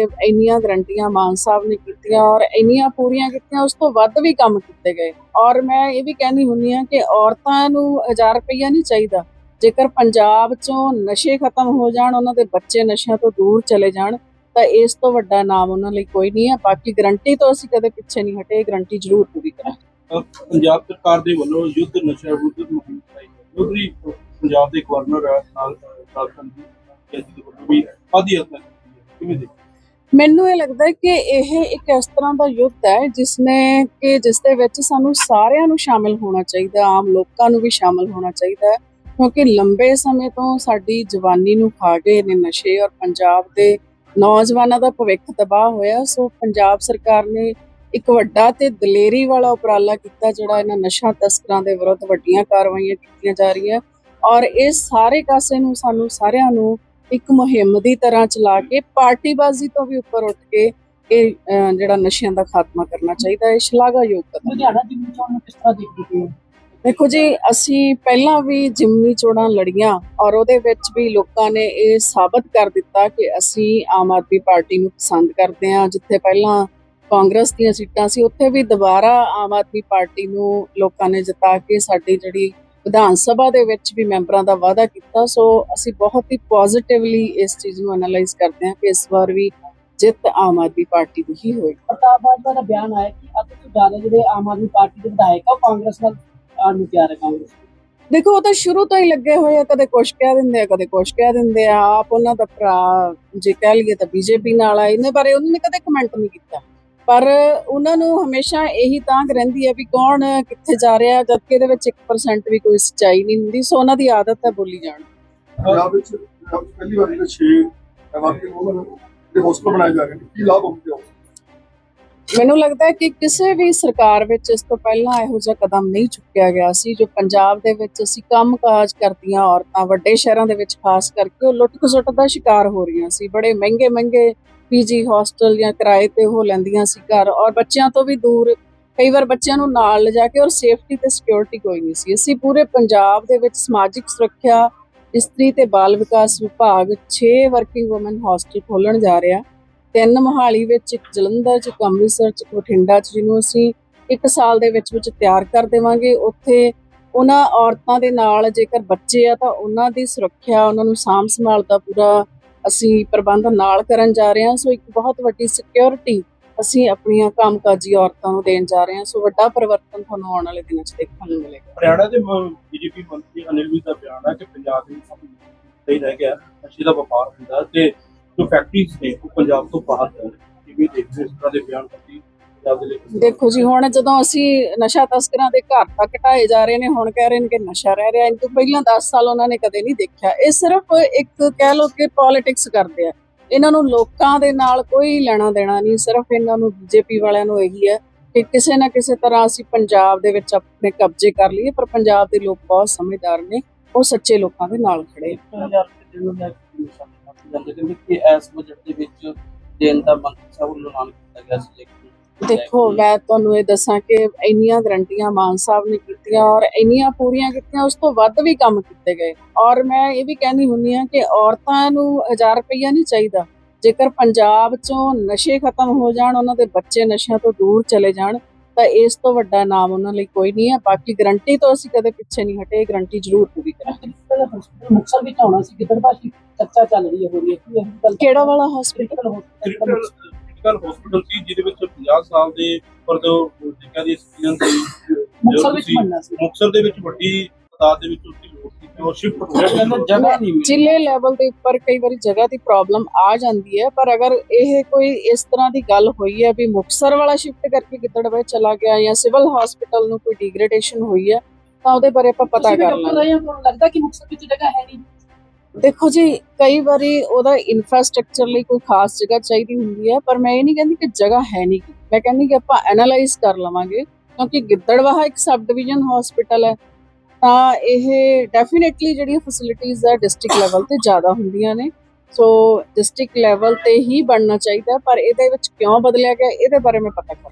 ਇੰਨੀਆਂ ਗਰੰਟੀਆਂ ਮਾਨ ਸਾਹਿਬ ਨੇ ਕੀਤੀਆਂ ਔਰ ਇੰਨੀਆਂ ਪੂਰੀਆਂ ਕੀਤੀਆਂ, ਉਸ ਤੋਂ ਵੱਧ ਵੀ ਕੰਮ ਕੀਤੇ ਗਏ। ਔਰ ਮੈਂ ਇਹ ਵੀ ਕਹਿੰਦੀ ਹੁੰਦੀ ਆ ਕਿ ਔਰਤਾਂ ਨੂੰ 1000 ਰੁਪਈਆ ਨਹੀਂ ਚਾਹੀਦਾ। ਜੇਕਰ ਪੰਜਾਬ ਚੋਂ ਨਸ਼ੇ ਖਤਮ ਹੋ ਜਾਣ, ਉਹਨਾਂ ਦੇ ਬੱਚੇ ਨਸ਼ਿਆਂ ਤੋਂ ਦੂਰ ਚਲੇ ਜਾਣ, ਤਾਂ ਇਸ ਤੋਂ ਵੱਡਾ ਨਾਮ ਉਹਨਾਂ ਲਈ ਕੋਈ ਨਹੀਂ ਹੈ। ਬਾਕੀ ਗਰੰਟੀ ਤੋਂ ਅਸੀਂ ਕਦੇ ਪਿੱਛੇ ਨਹੀਂ ਹਟੇ ਗਰੰਟੀ ਜ਼ਰੂਰ ਪੂਰੀ ਕਰਾਂਗੇ। ਪੰਜਾਬ ਸਰਕਾਰ ਦੇ ਵੱਲੋਂ ਯੁੱਧ ਨਸ਼ਾ ਵਿਰੁੱਧ ਮੁਹਿੰਮ ਚਲਾਈ ਗਈ। ਪੰਜਾਬ ਦੇ ਗਵਰਨਰ ਨਾਲ ਰਾਜਸਥਾਨ ਦੀ ਕੇਂਦਰ ਵੱਲੋਂ ਵੀ ਆਦੀ ਹੱਦ ਕਿਵੇਂ ਦੇ ਮੈਨੂੰ ਇਹ ਲੱਗਦਾ ਕਿ ਇਹ ਇੱਕ ਇਸ ਤਰ੍ਹਾਂ ਦਾ ਯੁੱਧ ਹੈ ਜਿਸ ਨੇ ਕਿ ਜਿਸ ਦੇ ਵਿੱਚ ਸਾਨੂੰ ਸਾਰਿਆਂ ਨੂੰ ਸ਼ਾਮਿਲ ਹੋਣਾ ਚਾਹੀਦਾ, ਆਮ ਲੋਕਾਂ ਨੂੰ ਵੀ ਸ਼ਾਮਿਲ ਹੋਣਾ ਚਾਹੀਦਾ ਹੈ, ਕਿਉਂਕਿ ਲੰਬੇ ਸਮੇਂ ਤੋਂ ਸਾਡੀ ਜਵਾਨੀ ਨੂੰ ਖਾ ਗਏ ਨੇ ਨਸ਼ੇ ਔਰ ਪੰਜਾਬ ਦੇ ਨੌਜਵਾਨਾਂ ਦਾ ਭਵਿੱਖ ਤਬਾਹ ਹੋਇਆ। ਸੋ ਪੰਜਾਬ ਸਰਕਾਰ ਨੇ ਇੱਕ ਵੱਡਾ ਤੇ ਦਲੇਰੀ ਵਾਲਾ ਉਪਰਾਲਾ ਕੀਤਾ ਜਿਹੜਾ ਇਹਨਾਂ ਨਸ਼ਾ ਤਸਕਰਾਂ ਦੇ ਵਿਰੁੱਧ ਵੱਡੀਆਂ ਕਾਰਵਾਈਆਂ ਕੀਤੀਆਂ ਜਾ ਰਹੀਆਂ ਔਰ ਇਹ ਸਾਰੇ ਕਾਸੇ ਨੂੰ, ਸਾਨੂੰ ਸਾਰਿਆਂ ਨੂੰ ਇੱਕ ਮੁਹਿੰਮ ਦੀ ਤਰ੍ਹਾਂ ਚਲਾ ਕੇ ਪਾਰਟੀਬਾਜ਼ੀ ਤੋਂ ਵੀ ਉੱਪਰ ਉੱਠ ਕੇ ਇਹ ਜਿਹੜਾ ਨਸ਼ਿਆਂ ਦਾ ਖਾਤਮਾ ਕਰਨਾ ਚਾਹੀਦਾ ਹੈ ਸ਼ਲਾਘਾਯੋਗ ਕਦਮ। ਲੁਧਿਆਣਾ ਦੀ ਚੋਣ ਨੂੰ ਕਿਸ ਤਰ੍ਹਾਂ ਦੇਖਦੇ ਹੋ ਦੇਖੋ ਜੀ ਅਸੀਂ ਪਹਿਲਾਂ ਵੀ ਜਿਮਨੀ ਚੋਣਾਂ ਲੜੀਆਂ ਔਰ ਉਹਦੇ ਵਿੱਚ ਵੀ ਲੋਕਾਂ ਨੇ ਇਹ ਸਾਬਤ ਕਰ ਦਿੱਤਾ ਕਿ ਅਸੀਂ ਆਮ ਆਦਮੀ ਪਾਰਟੀ ਨੂੰ ਪਸੰਦ ਕਰਦੇ ਹਾਂ ਜਿੱਥੇ ਪਹਿਲਾਂ ਕਾਂਗਰਸ ਦੀਆਂ ਸੀਟਾਂ ਸੀ ਉੱਥੇ ਵੀ ਦੁਬਾਰਾ ਆਮ ਆਦਮੀ ਪਾਰਟੀ ਨੂੰ ਲੋਕਾਂ ਨੇ ਜਿਤਾ ਕੇ ਸਾਡੀ ਜਿਹੜੀ ਵਿਧਾਨ ਸਭਾ ਦੇ ਵਿੱਚ ਵੀ ਮੈਂਬਰਾਂ ਦਾ ਵਾਅਦਾ ਕੀਤਾ। ਸੋ ਅਸੀਂ ਬਹੁਤ ਹੀ ਪੋਜ਼ਿਟਿਵਲੀ ਇਸ ਚੀਜ਼ ਨੂੰ ਐਨਾਲਾਈਜ਼ ਕਰਦੇ ਹਾਂ ਕਿ ਇਸ ਵਾਰ ਵੀ ਜਿੱਤ ਆਮ ਆਦਮੀ ਪਾਰਟੀ ਦੀ ਹੀ ਹੋਏਗੀ। ਪ੍ਰਤਾਪ ਬਾਜਵਾ ਦਾ ਬਿਆਨ ਆਇਆ ਕਿ ਅੱਧ ਤੋਂ ਜ਼ਿਆਦਾ ਜਿਹੜੇ ਆਮ ਆਦਮੀ ਪਾਰਟੀ ਦੇ ਵਿਧਾਇਕ ਆ ਕਾਂਗਰਸ ਨਾਲ ਆਉਣ ਨੂੰ ਤਿਆਰ ਹੈ ਕਾਂਗਰਸ ਦੇਖੋ ਉਹ ਤਾਂ ਸ਼ੁਰੂ ਤੋਂ ਹੀ ਲੱਗੇ ਹੋਏ ਆ ਕਦੇ ਕੁਛ ਕਹਿ ਦਿੰਦੇ ਆ ਕਦੇ ਕੁਛ ਕਹਿ ਦਿੰਦੇ ਆ। ਆਪ ਉਹਨਾਂ ਦਾ ਭਰਾ ਜੇ ਕਹਿ ਲਈਏ ਤਾਂ ਬੀਜੇਪੀ ਨਾਲ ਆ ਇਹਨੇ ਬਾਰੇ ਉਹਨਾਂ ਨੇ ਕਦੇ ਕਮੈਂਟ ਨਹੀਂ ਕੀਤਾ। ਪਰ ਉਹਨਾਂ ਨੂੰ ਹਮੇਸ਼ਾ ਇਹੀ ਤਾਂ ਰਹਿੰਦੀ ਹੈ ਵੀ ਕੌਣ ਕਿੱਥੇ ਜਾ ਰਿਹਾ ਜਦਕਿ ਇਹਦੇ ਵਿੱਚ 1% ਵੀ ਕੋਈ ਸਚਾਈ ਨਹੀਂ ਹੁੰਦੀ। ਸੋ ਉਹਨਾਂ ਦੀ ਆਦਤ ਹੈ ਬੋਲੀ ਜਾਣ। ਪੰਜਾਬ ਵਿੱਚ ਪਹਿਲੀ ਵਾਰੀ ਜਿਹੜੇ 6 ਵਾਕਈ ਉਹਨਾਂ ਦੇ ਹਸਪਤਾਲ ਬਣਾਏ ਜਾ ਰਹੇ ਨੇ। ਕੀ ਲਾਭ ਹੋਣਗੇ ਮੈਨੂੰ ਲੱਗਦਾ ਹੈ ਕਿ ਕਿਸੇ ਵੀ ਸਰਕਾਰ ਵਿੱਚ ਇਸ ਤੋਂ ਪਹਿਲਾਂ ਇਹੋ ਜਿਹਾ ਕਦਮ ਨਹੀਂ ਚੁੱਕਿਆ ਗਿਆ ਸੀ, ਜੋ ਪੰਜਾਬ ਦੇ ਵਿੱਚ ਅਸੀਂ ਕੰਮਕਾਜ ਕਰਦੀਆਂ ਔਰਤਾਂ ਵੱਡੇ ਸ਼ਹਿਰਾਂ ਦੇ ਵਿੱਚ ਖਾਸ ਕਰਕੇ ਉਹ ਲੁੱਟ ਖਸੁੱਟ ਦਾ ਸ਼ਿਕਾਰ ਹੋ ਰਹੀਆਂ ਸੀ। ਬੜੇ ਮਹਿੰਗੇ ਮਹਿੰਗੇ ਪੀਜੀ ਹੋਸਟਲ ਜਾਂ ਕਿਰਾਏ ਤੇ ਉਹ ਲੈਂਦੀਆਂ ਸੀ ਘਰ ਔਰ ਬੱਚਿਆਂ ਤੋਂ ਵੀ ਦੂਰ ਕਈ ਵਾਰ ਬੱਚਿਆਂ ਨੂੰ ਨਾਲ ਲਿਜਾ ਕੇ ਔਰ ਸੇਫਟੀ ਤੇ ਸਿਕਿਉਰਿਟੀ ਕੋਈ ਨਹੀਂ ਸੀ। ਅਸੀਂ ਪੂਰੇ ਪੰਜਾਬ ਦੇ ਵਿੱਚ ਸਮਾਜਿਕ ਸੁਰੱਖਿਆ, ਇਸਤਰੀ ਤੇ ਬਾਲ ਵਿਕਾਸ ਵਿਭਾਗ 6 ਵਰਕਿੰਗ ਔਮਨ ਹੌਸਟਲ ਖੋਲਣ ਜਾ ਰਿਹਾ ਤਿੰਨ ਮੋਹਾਲੀ ਵਿੱਚ, ਇੱਕ ਜਲੰਧਰ ਚ, ਇੱਕ ਅੰਮ੍ਰਿਤਸਰ ਚ ਬਠਿੰਡਾ ਚ, ਜਿਹਨੂੰ ਅਸੀਂ ਇੱਕ ਸਾਲ ਦੇ ਵਿੱਚ ਵਿੱਚ ਤਿਆਰ ਕਰ ਦੇਵਾਂਗੇ। ਉੱਥੇ ਉਹਨਾਂ ਔਰਤਾਂ ਦੇ ਨਾਲ ਜੇਕਰ ਬੱਚੇ ਆ ਤਾਂ ਉਹਨਾਂ ਦੀ ਸੁਰੱਖਿਆ, ਉਹਨਾਂ ਨੂੰ ਸਾਂਭ ਸੰਭਾਲ ਦਾ ਪੂਰਾ ਅਸੀਂ ਪ੍ਰਬੰਧ ਨਾਲ ਕਰਨ ਜਾ ਰਹੇ ਹਾਂ। ਸੋ ਇੱਕ ਬਹੁਤ ਵੱਡੀ ਸਿਕਿਉਰਿਟੀ ਅਸੀਂ ਆਪਣੀਆਂ ਕੰਮਕਾਜੀ ਔਰਤਾਂ ਨੂੰ ਦੇਣ ਜਾ ਰਹੇ ਹਾਂ। ਸੋ ਵੱਡਾ ਪਰਿਵਰਤਨ ਤੁਹਾਨੂੰ ਆਉਣ ਵਾਲੇ ਦਿਨਾਂ 'ਚ ਦੇਖਣ ਨੂੰ ਮਿਲੇਗਾ। ਹਰਿਆਣਾ ਦੇ ਬੀਜੇਪੀ ਮੰਤਰੀ ਅਨਿਲ ਵੀ ਦਾ ਬਿਆਨ ਹੈ ਕਿ ਪੰਜਾਬ ਦੇ ਵਿੱਚ ਸਹੀ ਰਹਿ ਗਿਆ ਨਸ਼ੇ ਦਾ ਵਪਾਰ ਹੁੰਦਾ ਤੇ ਜੋ ਫੈਕਟਰੀਜ਼ ਨੇ ਉਹ ਪੰਜਾਬ ਤੋਂ ਬਾਹਰ ਨੇ ਕਿਵੇਂ ਦੇਖਦੇ ਹੋ ਇਸ ਤਰ੍ਹਾਂ ਦੇ ਬਿਆਨ ਲਈ ਦੇਖੋ ਜੀ ਹੁਣ ਜਦੋਂ ਅਸੀਂ ਨਸ਼ਾ ਤਸਕਰਾਂ ਦੇ ਘਰ ਤੱਕ ਢਾਏ ਜਾ ਰਹੇ ਨੇ ਹੁਣ ਕਹਿ ਰਹੇ ਨੇ ਕਿ ਨਸ਼ਾ ਰਹਿ ਰਿਹਾ ਇਹ ਤੋਂ ਪਹਿਲਾਂ 10 ਸਾਲ ਉਹਨਾਂ ਨੇ ਕਦੇ ਨਹੀਂ ਦੇਖਿਆ। ਇਹ ਸਿਰਫ ਇੱਕ ਕਹਿ ਲਓ ਕਿ ਪੋਲਿਟਿਕਸ ਕਰਦੇ ਆ। ਇਹਨਾਂ ਨੂੰ ਲੋਕਾਂ ਦੇ ਨਾਲ ਕੋਈ ਲੈਣਾ ਦੇਣਾ ਨਹੀਂ ਸਿਰਫ ਇਹਨਾਂ ਨੂੰ ਬੀਜੇਪੀ ਵਾਲਿਆਂ ਨੂੰ ਇਹੀ ਹੈ ਕਿ ਕਿਸੇ ਨਾ ਕਿਸੇ ਤਰ੍ਹਾਂ ਅਸੀਂ ਪੰਜਾਬ ਦੇ ਵਿੱਚ ਆਪਣੇ ਕਬਜ਼ੇ ਕਰ ਲਈਏ ਪਰ ਪੰਜਾਬ ਦੇ ਲੋਕ ਬਹੁਤ ਸਮਝਦਾਰ ਨੇ ਉਹ ਸੱਚੇ ਲੋਕਾਂ ਦੇ ਨਾਲ ਖੜੇ ਆ 2000 ਰੁਪਏ ਨੂੰ ਲੈ ਕੇ ਨਿਸ਼ਾਨੇ ਮਾਰਦੇ ਜਾਂਦੇ ਕਹਿੰਦੇ ਕਿ ਇਸ ਬਜਟ ਦੇ ਵਿੱਚ ਦੇਣ ਦਾ ਮੰਤਰੀ ਸਾਹਿਬ ਵੱਲੋਂ ਐਲਾਨ ਕੀਤਾ ਗਿਆ ਸੀ ਲੇਕਿਨ ਦੇਖੋ ਮੈਂ ਤੁਹਾਨੂੰ ਇਹ ਦੱਸਾਂ ਕਿ ਇੰਨੀਆਂ ਗਰੰਟੀਆਂ ਮਾਨ ਸਾਹਿਬ ਨੇ ਕੀਤੀਆਂ ਔਰ ਇੰਨੀਆਂ ਪੂਰੀਆਂ ਕੀਤੀਆਂ ਉਸ ਤੋਂ ਵੱਧ ਵੀ ਕੰਮ ਕੀਤੇ ਗਏ। ਔਰ ਮੈਂ ਇਹ ਵੀ ਕਹਿੰਦੀ ਹੁੰਦੀ ਆ ਕਿ ਔਰਤਾਂ ਨੂੰ 1000 ਰੁਪਈਆ ਨਹੀਂ ਚਾਹੀਦਾ। ਜੇਕਰ ਪੰਜਾਬ ਚੋਂ ਨਸ਼ੇ ਖਤਮ ਹੋ ਜਾਣ ਉਹਨਾਂ ਦੇ ਬੱਚੇ ਨਸ਼ਿਆਂ ਤੋਂ ਦੂਰ ਚਲੇ ਜਾਣ ਤਾਂ ਇਸ ਤੋਂ ਵੱਡਾ ਨਾਮ ਉਹਨਾਂ ਲਈ ਕੋਈ ਨਹੀਂ ਹੈ। ਬਾਕੀ ਗਰੰਟੀ ਤੋਂ ਅਸੀਂ ਕਦੇ ਪਿੱਛੇ ਨਹੀਂ ਹਟੇ ਗਰੰਟੀ ਜ਼ਰੂਰ ਪੂਰੀ ਕਰਾਂਗੇ। ਹਸਪੀਟਲ ਮੁਕਸਰ ਵਿੱਚ ਆਉਣਾ ਸੀ ਗਿੱਦੜਬਾਸ਼ੀ ਚਰਚਾ ਚੱਲ ਰਹੀ ਹੈ ਹੋ ਰਹੀ ਹੈ। ਕਿ ਕਿਹੜਾ ਵਾਲਾ hospital critical hospital critical hospital ਸੀ ਜਿਹਦੇ ਵਿੱਚ 50 ਸਾਲ ਦੇ ਉੱਪਰ ਤੋਂ ਜਿਨ੍ਹਾਂ ਦੀ ਐਕਸਪੀਰੀਅੰਸ ਸੀ। ਮੁਕਤਸਰ ਵਿੱਚ ਬਣਨਾ ਸੀ। ਮੁਕਸਰ ਦੇ ਵਿੱਚ ਵੱਡੀ ਤਾਦਾਦ ਦੇ ਵਿੱਚ ਉਸਦੀ ਲੋੜ ਸੀ ਤੇ ਉਹ ਸ਼ਿਫਟ ਹੋ ਗਿਆ। ਕਹਿੰਦੇ ਜਗ੍ਹਾ ਨਹੀਂ ਮਿਲੀ। ਜ਼ਿਲ੍ਹੇ ਲੈਵਲ ਦੇ ਉੱਪਰ ਕਈ ਵਾਰੀ ਜਗ੍ਹਾ ਦੀ ਪ੍ਰੋਬਲਮ ਆ ਜਾਂਦੀ ਹੈ ਪਰ ਅਗਰ ਇਹ ਕੋਈ ਇਸ ਤਰ੍ਹਾਂ ਦੀ ਗੱਲ ਹੋਈ ਹੈ ਵੀ ਮੁਕਸਰ ਵਾਲਾ ਸ਼ਿਫਟ ਕਰਕੇ ਗਿੱਦੜਵੇ ਚਲਾ ਗਿਆ ਜਾਂ ਸਿਵਲ ਹਸਪੀਟਲ ਨੂੰ ਕੋਈ ਡਿਗਰੇਡੇਸ਼ਨ ਹੋਈ ਹੈ ਤਾਂ ਉਹਦੇ ਬਾਰੇ ਆਪਾਂ ਪਤਾ ਕਰ ਲਾਂਗੇ। ਲੱਗਦਾ ਕਿ ਮੁਕਸਰ ਵਿੱਚ ਜਗ੍ਹਾ ਹੈ ਨਹੀਂ? ਦੇਖੋ ਜੀ, ਕਈ ਵਾਰੀ ਉਹਦਾ ਇਨਫਰਾਸਟ੍ਰਕਚਰ ਲਈ ਕੋਈ ਖਾਸ ਜਗ੍ਹਾ ਚਾਹੀਦੀ ਹੁੰਦੀ ਹੈ, ਪਰ ਮੈਂ ਇਹ ਨਹੀਂ ਕਹਿੰਦੀ ਕਿ ਜਗ੍ਹਾ ਹੈ ਨਹੀਂ ਮੈਂ ਕਹਿੰਦੀ ਕਿ ਆਪਾਂ ਐਨਾਲਾਈਜ਼ ਕਰ ਲਵਾਂਗੇ, ਕਿਉਂਕਿ ਗਿੱਦੜਵਾਹਾ ਇੱਕ ਸਬ ਡਿਵੀਜ਼ਨ ਹਸਪੀਟਲ ਹੈ, ਤਾਂ ਇਹ ਡੈਫੀਨਿਟਲੀ ਜਿਹੜੀਆਂ ਫੈਸਿਲਿਟੀਆਂ ਹੈ ਡਿਸਟ੍ਰਿਕਟ ਲੈਵਲ ਤੇ ਜ਼ਿਆਦਾ ਹੁੰਦੀਆਂ ਨੇ। ਸੋ ਡਿਸਟ੍ਰਿਕਟ ਲੈਵਲ ਤੇ ਹੀ ਬਣਨਾ ਚਾਹੀਦਾ, ਪਰ ਇਹਦੇ ਵਿੱਚ ਕਿਉਂ ਬਦਲਿਆ ਗਿਆ, ਇਹਦੇ ਬਾਰੇ ਮੈਂ ਪਤਾ ਕਰ